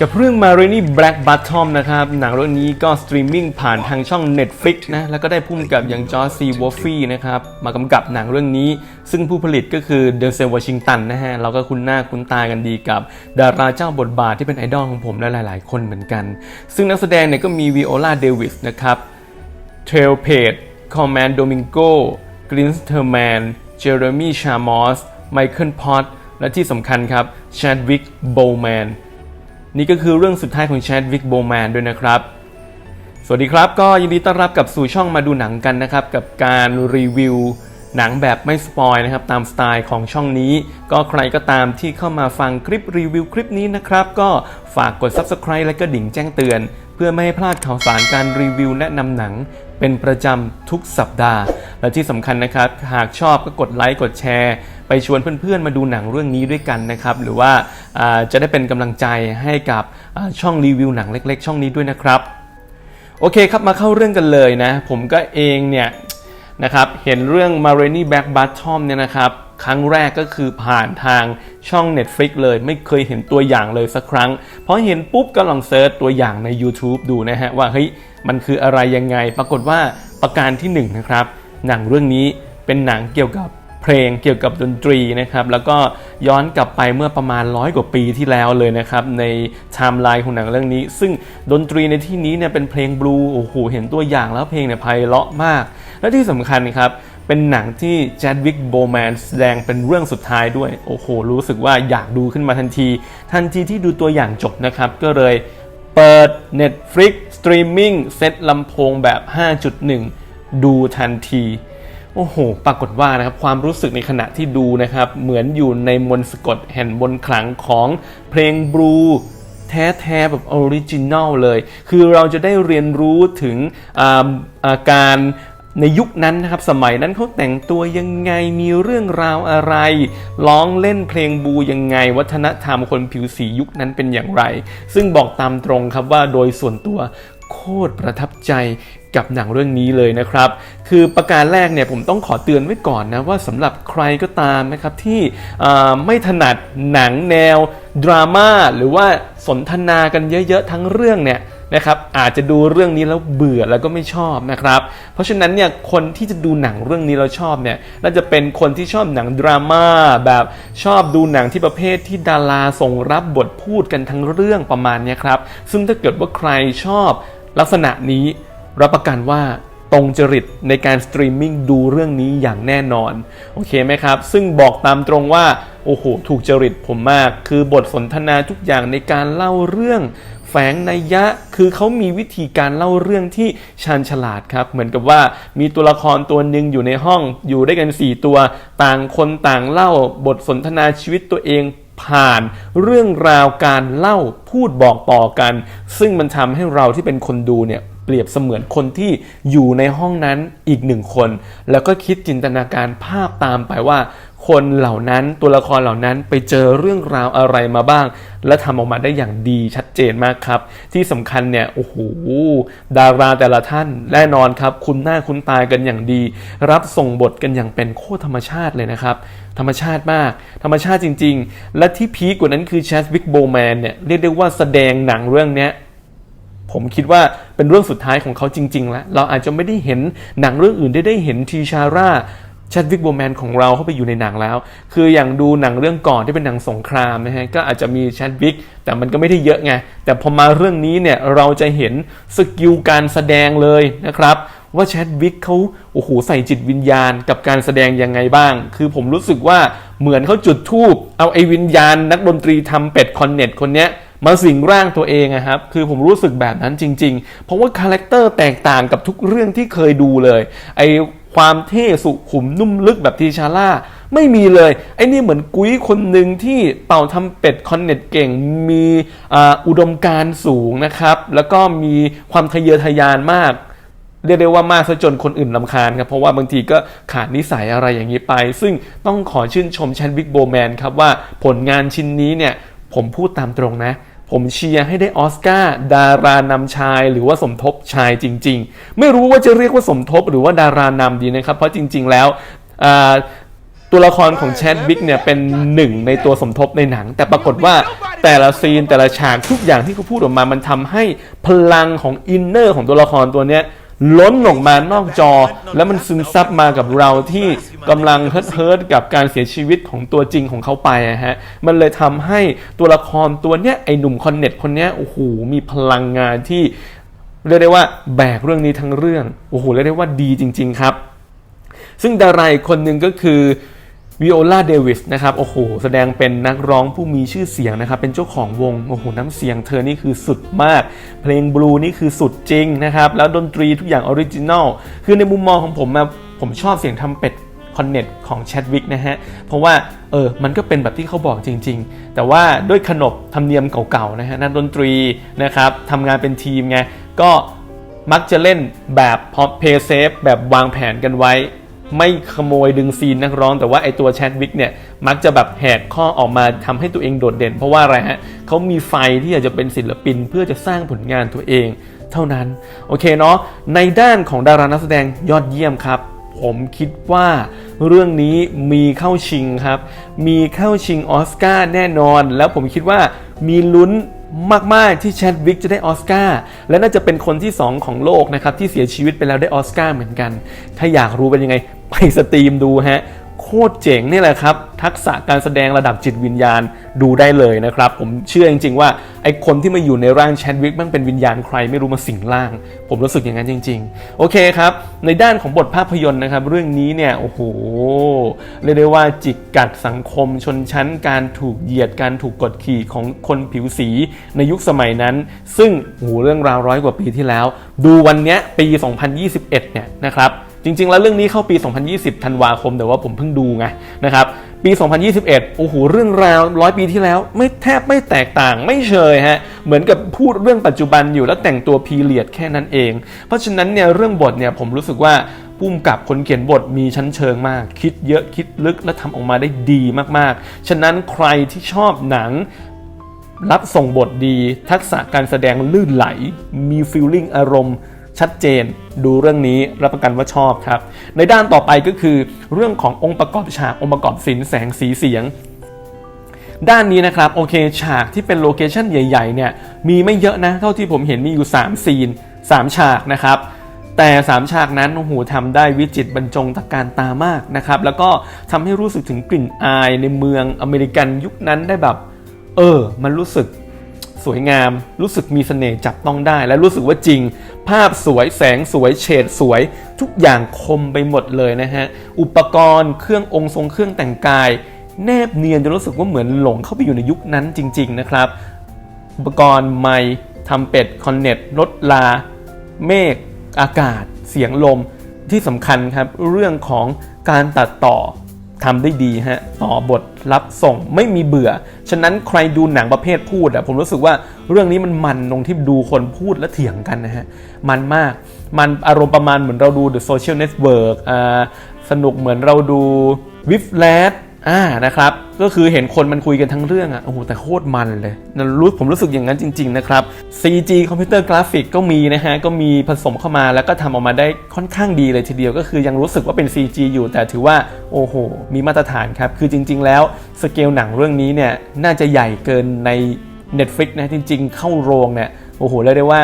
กับเรื่อง m a r i n i Black Bottom นะครับ หนังเรื่องนี้ก็สตรีมมิ่งผ่านทางช่อง Netflix นะ แล้วก็ได้พุ่มกับอย่างจอร์ซีวอฟฟี่นะครับ มากำกับหนังเรื่องนี้ ซึ่งผู้ผลิตก็คือเดลเซลวอชิงตันนะฮะ เราก็คุ้นหน้าคุ้นตากันดีกับ ดาราเจ้าบทบาทที่เป็นไอดอลของผมและหลาย ๆ คนเหมือนกัน ซึ่งนักแสดงเนี่ยก็มีวิโอลาเดวิสนะครับเทรลเพจคอมแมนโดมิงโกกรินสเทอร์แมนเจอร์มีชามอสไมเคิลพอตและที่สำคัญครับช a ดวิกโบแมน นี่ก็คือเรื่องสุดท้ายของ Chadwick Boseman ด้วยนะครับ สวัสดีครับก็ยินดีต้อนรับกับสู่ช่องมาดูหนังกันนะครับ กับการรีวิวหนังแบบไม่สปอยนะครับตามสไตล์ของช่องนี้ ก็ใครก็ตามที่เข้ามาฟังคลิปรีวิวคลิปนี้นะครับ ก็ฝากกด Subscribe และก็ดิ่งแจ้งเตือน เพื่อไม่ให้พลาดข่าวสารการรีวิวแนะนำหนัง เป็นประจำทุกสัปดาห์ และที่สำคัญนะครับ หากชอบก็กดไลค์กดแชร์ ไปชวนเพื่อนๆ มาดูหนังเรื่องนี้ด้วยกันนะครับ หรือว่าจะได้เป็นกำลังใจให้กับช่องรีวิวหนังเล็ก ๆ ช่องนี้ด้วยนะครับ โอเคครับมาเข้าเรื่องกันเลยนะ ผมก็เองเนี่ยนะครับเห็นเรื่อง m a r i n i Black Bottom เนี่ยนะครับครั้งแรกก็คือผ่านทางช่อง Netflix เลย ไม่เคยเห็นตัวอย่างเลยสักครั้งพอเห็นปุ๊บก็ลองเซิร์ชตัวอย่างใน YouTube ดูนะฮะ ว่าเฮ้ยมันคืออะไรยังไง ปรากฏว่าประการที่1นงนะครับหนังเรื่องนี้เป็นหนังเกี่ยวกับ เพลงเกี่ยวกับดนตรีนะครับแล้วก็ย้อนกลับไปเมื่อประมาณร้อยกว่าปีที่แล้วเลยนะครับในไทม์ไลน์ของหนังเรื่องนี้ ซึ่งดนตรีในที่นี้เนี่ยเป็นเพลงบลูโอ้โหเห็นตัวอย่างแล้วเพลงเนี่ยไพเราะมาก และที่สำคัญครับเป็นหนังที่แจดวิกโบแมนแสดงเป็นเรื่องสุดท้ายด้วย โอ้โห รู้สึกว่าอยากดูขึ้นมาทันที ทันทีที่ดูตัวอย่างจบนะครับ ก็เลยเปิด Netflix Streaming เซตลำโพงแบบ 5.1 ดูทันที โอ้โห ปรากฏว่านะครับความรู้สึกในขณะที่ดูนะครับ เหมือนอยู่ในมนสะกดแห่งบนขลังของเพลงบลูแท้ๆแบบออริจินัลเลย คือเราจะได้เรียนรู้ถึงอาาการในยุคนั้นนะครับสมัยนั้นเขาแต่งตัวยังไงมีเรื่องราวอะไรร้องเล่นเพลงบลูยังไง วัฒนธรรมคนผิวสียุคนั้นเป็นอย่างไร ซึ่งบอกตามตรงครับว่าโดยส่วนตัว โคตรประทับใจกับหนังเรื่องนี้เลยนะครับ คือประการแรกเนี่ยผมต้องขอเตือนไว้ก่อนนะว่าสำหรับใครก็ตามนะครับที่ไม่ถนัดหนังแนวดราม่าหรือว่าสนทนากันเยอะๆทั้งเรื่องเนี่ยนะครับอาจจะดูเรื่องนี้แล้วเบื่อแล้วก็ไม่ชอบนะครับ เพราะฉะนั้นเนี่ยคนที่จะดูหนังเรื่องนี้แล้วชอบเนี่ยน่าจะเป็นคนที่ชอบหนังดราม่าแบบชอบดูหนังที่ประเภทที่ดาราส่งรับบทพูดกันทั้งเรื่องประมาณนี้ครับซึ่งถ้าเกิดว่าใครชอบ ลักษณะนี้รับประกันว่าตรงจริตในการสตรีมมิ่งดูเรื่องนี้อย่างแน่นอน โอเคไหมครับ ซึ่งบอกตามตรงว่า โอ้โห ถูกจริตผมมาก คือบทสนทนาทุกอย่างในการเล่าเรื่อง แฝงนัยยะ คือเขามีวิธีการเล่าเรื่องที่ชาญฉลาดครับ เหมือนกับว่ามีตัวละครตัวหนึ่งอยู่ในห้องอยู่ด้วยกัน 4 ตัว ต่างคนต่างเล่าบทสนทนาชีวิตตัวเอง ผ่านเรื่องราวการเล่าพูดบอกต่อกัน ซึ่งมันทำให้เราที่เป็นคนดูเนี่ยเปรียบเสมือนคนที่อยู่ในห้องนั้นอีกหนึ่งคน แล้วก็คิดจินตนาการภาพตามไปว่า คนเหล่านั้นตัวละครเหล่านั้นไปเจอเรื่องราวอะไรมาบ้าง และทำออกมาได้อย่างดีชัดเจนมากครับ ที่สำคัญเนี่ยโอ้โหดาราแต่ละท่านแน่นอนครับ คุณหน้าคุณตากันอย่างดี รับส่งบทกันอย่างเป็นโคตรธรรมชาติเลยนะครับธรรมชาติมาก ธรรมชาติจริง ๆ และที่พีคกว่านั้นคือแชสวิกโบแมนเนี่ยเรียกได้ว่าแสดงหนังเรื่องนี้ผมคิดว่าเป็นเรื่องสุดท้ายของเขาจริง ๆ แล้ว เราอาจจะไม่ได้เห็นหนังเรื่องอื่นได้ได้เห็นทีชาร่า ชัดวิกโบแมนของเราเข้าไปอยู่ในหนังแล้ว คืออย่างดูหนังเรื่องก่อนที่เป็นหนังสงครามนะฮะก็อาจจะมีชัดวิกแต่มันก็ไม่ได้เยอะไงแต่พอมาเรื่องนี้เนี่ยเราจะเห็นสกิลการแสดงเลยนะครับว่าแชดวิกเขาโอ้โหใส่จิตวิญญาณกับการแสดงยังไงบ้าง คือผมรู้สึกว่าเหมือนเขาจุดทูบเอาไอ้วิญญาณนักดนตรีทำเป็ดคอนเน็ตคนเนี้ยมาสิงร่างตัวเองอะครับ คือผมรู้สึกแบบนั้นจริง ๆ เพราะว่าคาแรคเตอร์แตกต่างกับทุกเรื่องที่เคยดูเลย ไอ ความเท่สุขุมนุ่มลึกแบบทีชาร่า ไม่มีเลย ไอ้นี่เหมือนกุ้ยคนหนึ่งที่เป่าทำเป็ดคอนเน็ตเก่ง มีอุดมการณ์สูงนะครับ แล้วก็มีความทะเยอทะยานมากเรียกได้ว่ามากซะจนคนอื่นลำคาญครับ เพราะว่าบางทีก็ขาดนิสัยอะไรอย่างนี้ไป ซึ่งต้องขอชื่นชมแชนวิกโบแมนครับว่าผลงานชิ้นนี้เนี่ยผมพูดตามตรงนะ ผมเชียร์ให้ได้ออสการ์ดารานำชายหรือว่าสมทบชายจริง ๆ ไม่รู้ว่าจะเรียกว่าสมทบหรือว่าดารานำดีนะครับ เพราะจริง ๆ แล้วตัวละครของแชดบิ๊กเนี่ยเป็นหนึ่งในตัวสมทบในหนัง แต่ปรากฏว่าแต่ละซีนแต่ละฉากทุกอย่างที่เขาพูดออกมามันทำให้พลังของอินเนอร์ของตัวละครตัวเนี้ย ล้นออกมานอกจอ แล้วมันซึมซับมากับเราที่กำลังเฮิร์ทเฮิร์ทกับการเสียชีวิตของตัวจริงของเขาไปอะฮะมันเลยทำให้ตัวละครตัวเนี้ยไอหนุ่มคอนเน็ตคนเนี้ยโอ้โหมีพลังงานที่เรียกได้ว่าแบกเรื่องนี้ทั้งเรื่องโอ้โหเรียกได้ว่าดีจริง ๆ ครับ ซึ่งดาราอีกคนหนึ่งก็คือ วิโอลาเดวิสนะครับโอ้โหแสดงเป็นนักร้องผู้มีชื่อเสียงนะครับเป็นเจ้าของวงโอ้โหน้ำเสียงเธอนี่คือสุดมาก เพลงบลูนี่คือสุดจริงนะครับแล้วดนตรีทุกอย่างออริจินอลคือในมุมมองของผมอะผมชอบเสียงทำเป็ดคอนเน็ตของแชดวิกนะฮะ เพราะว่าเออมันก็เป็นแบบที่เขาบอกจริง ๆ แต่ว่าด้วยขนบธรรมเนียมเก่าๆนะฮะนักดนตรีนะครับทำงานเป็นทีมไงก็มักจะเล่นแบบพอเพย์เซฟแบบวางแผนกันไว้ ไม่ขโมยดึงซีนนักร้อง แต่ว่าไอตัวแชดวิกเนี่ยมักจะแบบแหกข้อออกมาทำให้ตัวเองโดดเด่น เพราะว่าอะไรฮะเขามีไฟที่อยากจะเป็นศิลปิน เพื่อจะสร้างผลงานตัวเอง เท่านั้นโอเคเนาะในด้านของดารานักแสดงยอดเยี่ยมครับ ผมคิดว่าเรื่องนี้มีเข้าชิงครับ มีเข้าชิงออสการ์แน่นอน แล้วผมคิดว่ามีลุ้นมาก ๆ ที่แชดวิกจะได้ออสการ์และน่าจะเป็นคนที่ 2 ของโลกนะครับ ที่เสียชีวิตไปแล้วได้ออสการ์เหมือนกัน ถ้าอยากรู้เป็นยังไง ไปสตรีมดูฮะโคตรเจ๋งนี่แหละครับ ทักษะการแสดงระดับจิตวิญญาณดูได้เลยนะครับ ผมเชื่อจริง ๆ ว่าไอคนที่มาอยู่ในร่างแชดวิกมันเป็นวิญญาณใครไม่รู้มาสิงร่าง ผมรู้สึกอย่างนั้นจริง ๆ โอเคครับ ในด้านของบทภาพยนตร์นะครับ เรื่องนี้เนี่ย โอ้โห เรียกได้ว่าจิกกัดสังคมชนชั้น การถูกเหยียดการถูกกดขี่ของคนผิวสีในยุคสมัยนั้น ซึ่งโอ้โหเรื่องราวร้อยกว่าปีที่แล้ว ดูวันนี้ยปี 2021 เนี่ยนะครับ จริง ๆ แล้วเรื่องนี้เข้าปี 2020 ธันวาคม แต่ว่าผมเพิ่งดูไงนะครับปี 2021 โอ้โห เรื่องราวร้อยปีที่แล้ว ไม่แทบไม่แตกต่าง ไม่เชยฮะ เหมือนกับพูดเรื่องปัจจุบันอยู่แล้วแต่งตัวพีเรียดแค่นั้นเอง เพราะฉะนั้นเนี่ยเรื่องบทเนี่ยผมรู้สึกว่าพุ่มกับคนเขียนบทมีชั้นเชิงมาก คิดเยอะคิดลึกและทำออกมาได้ดีมากๆ ฉะนั้นใครที่ชอบหนังรับส่งบทดี ทักษะการแสดงลื่นไหล มีฟีลลิ่งอารมณ์ ชัดเจน ดูเรื่องนี้รับประกันว่าชอบครับ ในด้านต่อไปก็คือ เรื่องขององค์ประกอบฉากองค์ประกอบศิลป์แสงสีเสียงด้านนี้นะครับโอเคฉากที่เป็นโลเคชันใหญ่ๆเนี่ยมีไม่เยอะนะ เท่าที่ผมเห็นมีอยู่ 3 ซีน 3 ฉากนะครับ แต่ 3 ฉากนั้นโอ้โหทำได้วิจิตบรรจงตะการตามากนะครับ แล้วก็ทำให้รู้สึกถึงกลิ่นอายในเมืองอเมริกันยุคนั้นได้แบบ เออ มันรู้สึก สวยงาม รู้สึกมีเสน่ห์จับต้องได้ และรู้สึกว่าจริง ภาพสวยแสงสวยเฉดสวย ทุกอย่างคมไปหมดเลยนะฮะ อุปกรณ์เครื่ององค์ทรงเครื่องแต่งกาย แนบเนียนจนรู้สึกว่าเหมือนหลงเข้าไปอยู่ในยุคนั้นจริง ๆ นะครับ อุปกรณ์ไม้ทำเป็ดคอนเน็ตรถลา เมฆอากาศ เสียงลมที่สำคัญครับเรื่องของการตัดต่อ ทำได้ดีฮะต่อบทรับส่งไม่มีเบื่อ ฉะนั้นใครดูหนังประเภทพูดอะผมรู้สึกว่าเรื่องนี้มันมันตรงที่ดูคนพูดและเถียงกันนะฮะ มันมากมันอารมณ์ประมาณเหมือนเราดู The Social Network อ่าสนุกเหมือนเราดู w i f l a t อ่านะครับ ก็คือเห็นคนมันคุยกันทั้งเรื่องอะโอ้โหแต่โคตรมันเลยนะรู้ผมรู้สึกอย่างนั้นจริง ๆ นะครับ CG คอมพิวเตอร์กราฟิกก็มีนะฮะ ก็มีผสมเข้ามาแล้วก็ทำออกมาได้ค่อนข้างดีเลยทีเดียวก็คือยังรู้สึกว่าเป็น CG อยู่แต่ถือว่า โอ้โห มีมาตรฐานครับ คือจริง ๆ แล้วสเกลหนังเรื่องนี้เนี่ยน่าจะใหญ่เกินใน Netflix นะจริง ๆ เข้าโรงเนี่ยโอ้โหเรียกได้ว่า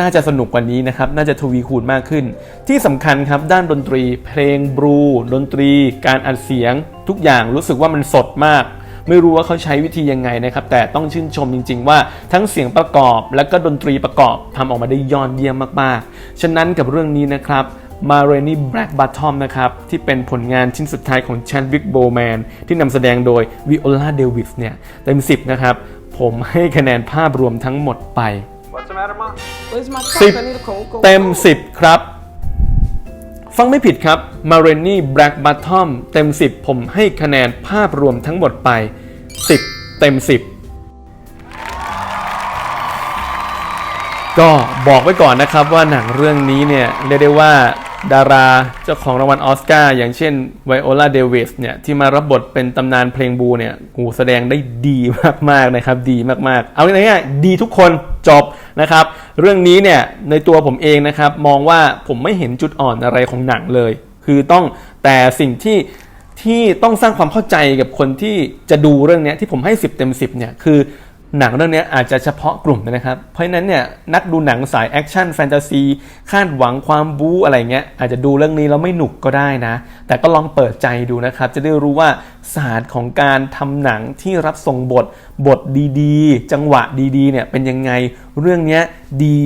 น่าจะสนุกกว่านี้นะครับ น่าจะทวีคูณมากขึ้น ที่สำคัญครับ ด้านดนตรี เพลงบลูดนตรี การอัดเสียง ทุกอย่างรู้สึกว่ามันสดมาก ไม่รู้ว่าเขาใช้วิธียังไงนะครับ แต่ต้องชื่นชมจริง ๆ ว่าทั้งเสียงประกอบและก็ดนตรีประกอบทำออกมาได้ยอดเยี่ยมมากๆ ฉะนั้นกับเรื่องนี้นะครับมาเรนี่แบล็กบัตทอมนะครับ ที่เป็นผลงานชิ้นสุดท้ายของแชดวิกโบแมนที่นำแสดงโดยวิโอลาเดวิสเนี่ย เต็ม 10 นะครับ ผมให้คะแนนภาพรวมทั้งหมดไป What's the matter, Mom? Where's my Sip. cup? I need a cold, cold. เต็ม cold. 10 ครับ ฟังไม่ผิดครับมาเรนี่แบล็กบัตทอมเต็ม 10 ผมให้คะแนนภาพรวมทั้งหมดไป 10 เต็ม 10 ก็บอกไว้ก่อนนะครับว่าหนังเรื่องนี้เนี่ยเรียกได้ว่าดาราเจ้าของรางวัลออสการ์อย่างเช่นไวโอลาเดวิสเนี่ยที่มารับบทเป็นตำนานเพลงบูเนี่ยโหแสดงได้ดีมาก ๆ นะครับ ดีมาก ๆ เอาง่ายๆดีทุกคนจบ นะครับ เรื่องนี้เนี่ยในตัวผมเองนะครับมองว่าผมไม่เห็นจุดอ่อนอะไรของหนังเลย คือต้องแต่สิ่งที่ที่ต้องสร้างความเข้าใจกับคนที่จะดูเรื่องนี้ที่ผมให้ 10 เต็ม 10เนี่ยคือ หนังเรื่องนี้อาจจะเฉพาะกลุ่มนะครับ เพราะฉะนั้นเนี่ยนักดูหนังสายแอคชั่นแฟนตาซีคาดหวังความบู๊อะไรเงี้ยอาจจะดูเรื่องนี้แล้วไม่หนุกก็ได้นะ แต่ก็ลองเปิดใจดูนะครับ จะได้รู้ว่าศาสตร์ของการทำหนังที่รับส่งบทบทดีๆ จังหวะดีๆเนี่ยเป็นยังไงเรื่องนี้ดี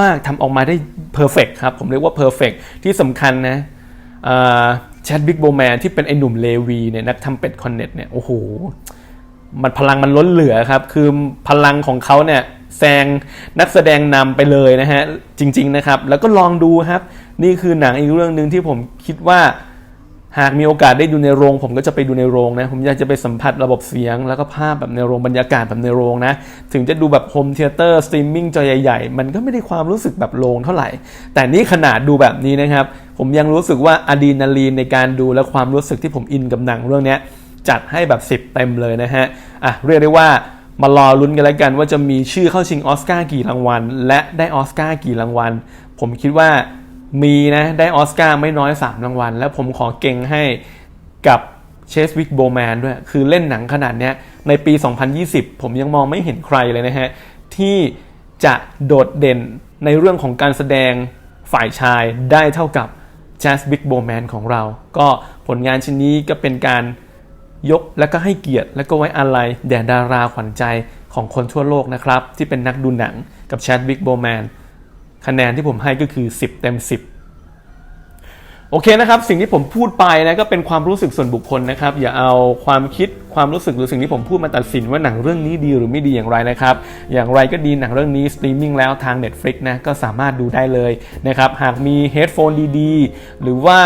มากๆทำออกมาได้เพอร์เฟกครับ ผมเรียกว่าเพอร์เฟกที่สำคัญนะแชดบิ๊กโบแมนที่เป็นไอ้หนุ่มเลวีเนี่ยนักทำเป็ดคอนเน็ตเนี่ยโอ้โห มันพลังมันล้นเหลือครับ คือพลังของเขาเนี่ยแซงนักแสดงนำไปเลยนะฮะ จริง ๆนะครับ แล้วก็ลองดูครับ นี่คือหนังอีกเรื่องหนึ่งที่ผมคิดว่าหากมีโอกาสได้ดูในโรง ผมก็จะไปดูในโรงนะ ผมอยากจะไปสัมผัสระบบเสียง แล้วก็ภาพแบบในโรงบรรยากาศแบบในโรงนะ ถึงจะดูแบบโฮมเทเตอร์สตรีมมิ่งจอใหญ่ๆ มันก็ไม่ได้ความรู้สึกแบบโรงเท่าไหร่ แต่นี่ขนาดดูแบบนี้นะครับ ผมยังรู้สึกว่าอะดรีนาลีนในการดูและความรู้สึกที่ผมอินกับหนังเรื่องนี้ จัดให้แบบ 10 เต็มเลยนะฮะอะเรียกได้ว่ามารอลุ้นกันแล้วกันว่าจะมีชื่อเข้าชิงออสการ์กี่รางวัล และได้ออสการ์กี่รางวัล ผมคิดว่ามีนะได้ออสการ์ไม่น้อย 3 รางวัล และผมขอเก่งให้กับเชสวิกโบแมนด้วย คือเล่นหนังขนาดเนี้ยในปี 2020 ผมยังมองไม่เห็นใครเลยนะฮะ ที่จะโดดเด่นในเรื่องของการแสดงฝ่ายชายได้เท่ากับ j จ z z Big Bowman ของเรา ก็ผลงานชิ้นนี้ก็เป็นการ ยกและก็ให้เกียรติ และก็ไว้อาลัยแด่ดาราขวัญใจของคนทั่วโลกนะครับ ที่เป็นนักดูหนังกับแชดวิกโบแมนคะแนนที่ผมให้ก็คือ 10 เต็ม 10 โอเคนะครับ สิ่งที่ผมพูดไปนะก็เป็นความรู้สึกส่วนบุคคลนะครับ อย่าเอาความคิดความรู้สึกหรือสิ่งที่ผมพูดมาตัดสินว่าหนังเรื่องนี้ดีหรือไม่ดีอย่างไรนะครับ อย่างไรก็ดีหนังเรื่องนี้สตรีมมิ่งแล้วทาง Netflix นะก็สามารถดูได้เลยนะครับ หากมีเฮดโฟนดีๆ หรือว่า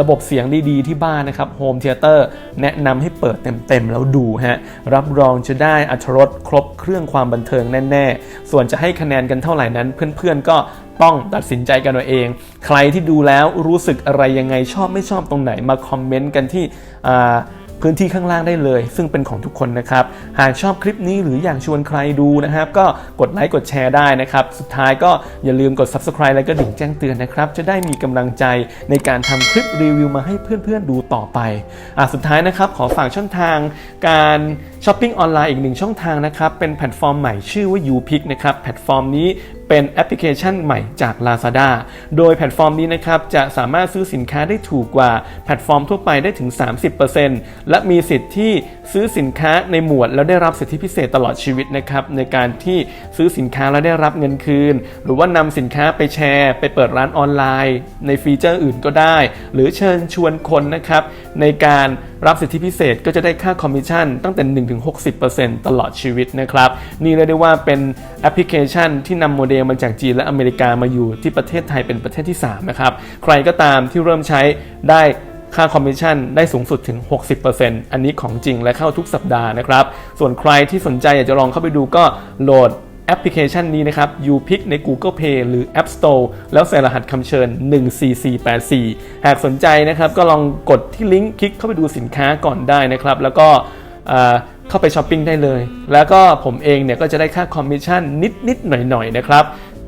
ระบบเสียงดีๆ ที่บ้านนะครับโฮมเทเตอร์แนะนำให้เปิดเต็มๆ แล้วดูฮะ รับรองจะได้อัธรสครบเครื่องความบันเทิงแน่ ๆ ส่วนจะให้คะแนนกันเท่าไหร่นั้น เพื่อนๆก็ ต้องตัดสินใจกันเอาเอง ใครที่ดูแล้วรู้สึกอะไรยังไงชอบไม่ชอบตรงไหนมาคอมเมนต์กันที่พื้นที่ข้างล่างได้เลย ซึ่งเป็นของทุกคนนะครับ หากชอบคลิปนี้หรืออยากชวนใครดูนะครับ ก็กดไลค์กดแชร์ได้นะครับ สุดท้ายก็อย่าลืมกด subscribe และก็ดิ่งแจ้งเตือนนะครับ จะได้มีกำลังใจในการทำคลิปรีวิวมาให้เพื่อนๆดูต่อไปอะสุดท้ายนะครับขอฝากช่องทางการช้อปปิ้งออนไลน์อีกหนึ่งช่องทางนะครับเป็นแพลตฟอร์มใหม่ชื่อว่า YouPick นะครับแพลตฟอร์มนี้เป็นแอปพลิเคชันใหม่จาก Lazada โดยแพลตฟอร์มนี้นะครับจะสามารถซื้อสินค้าได้ถูกกว่าแพลตฟอร์มทั่วไปได้ถึง 30%และมีสิทธิ์ที่ซื้อสินค้าในหมวด แล้วได้รับสิทธิพิเศษตลอดชีวิตนะครับในการที่ซื้อสินค้าแล้วได้รับเงินคืน หรือว่านำสินค้าไปแชร์ ไปเปิดร้านออนไลน์ ในฟีเจอร์อื่นก็ได้ หรือเชิญชวนคนนะครับ ในการรับสิทธิพิเศษก็จะได้ค่าคอมมิชชั่นตั้งแต่ 1-60%ตลอดชีวิตนะครับ นี่เรียกได้ว่าเป็นแอปพลิเคชันที่นำโมเดลมาจากจีนและอเมริกามาอยู่ที่ประเทศไทยเป็นประเทศที่ 3 นะครับ ใครก็ตามที่เริ่มใช้ได้ค่าคอมมิชชั่นได้สูงสุดถึง 60%อันนี้ของจริงและเข้าทุกสัปดาห์นะครับ ส่วนใครที่สนใจอยากจะลองเข้าไปดูก็โหลด แอปพลิเคชันนี้นะครับ YouPick ใน Google Play หรือ App Store แล้วใส่รหัสคำเชิญ 14484 หากสนใจนะครับก็ลองกดที่ลิงก์คลิกเข้าไปดูสินค้าก่อนได้นะครับ แล้วก็เข้าไปช้อปปิ้งได้เลย แล้วก็ผมเองเนี่ยก็จะได้ค่าคอมมิชชั่นนิดๆหน่อยๆนะครับ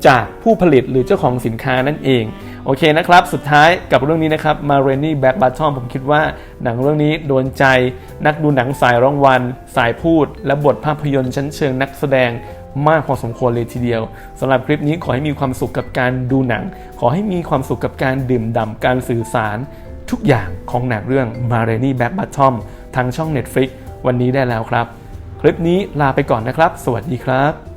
จากผู้ผลิตหรือเจ้าของสินค้านั่นเอง โอเคนะครับ สุดท้ายกับเรื่องนี้นะครับมาเรนนี่แบ็กบัตทอมผมคิดว่าหนังเรื่องนี้โดนใจ นักดูหนังสายร้องวัน สายพูด และบทภาพยนตร์ชั้นเชิงนักแสดง มากพอสมควรเลยทีเดียวสำหรับคลิปนี้ขอให้มีความสุขกับการดูหนัง ขอให้มีความสุขกับการดื่มด่ำการสื่อสาร ทุกอย่างของหนังเรื่อง m a r e n i Back Bottom ทางช่อง Netflix วันนี้ได้แล้วครับ คลิปนี้ลาไปก่อนนะครับ สวัสดีครับ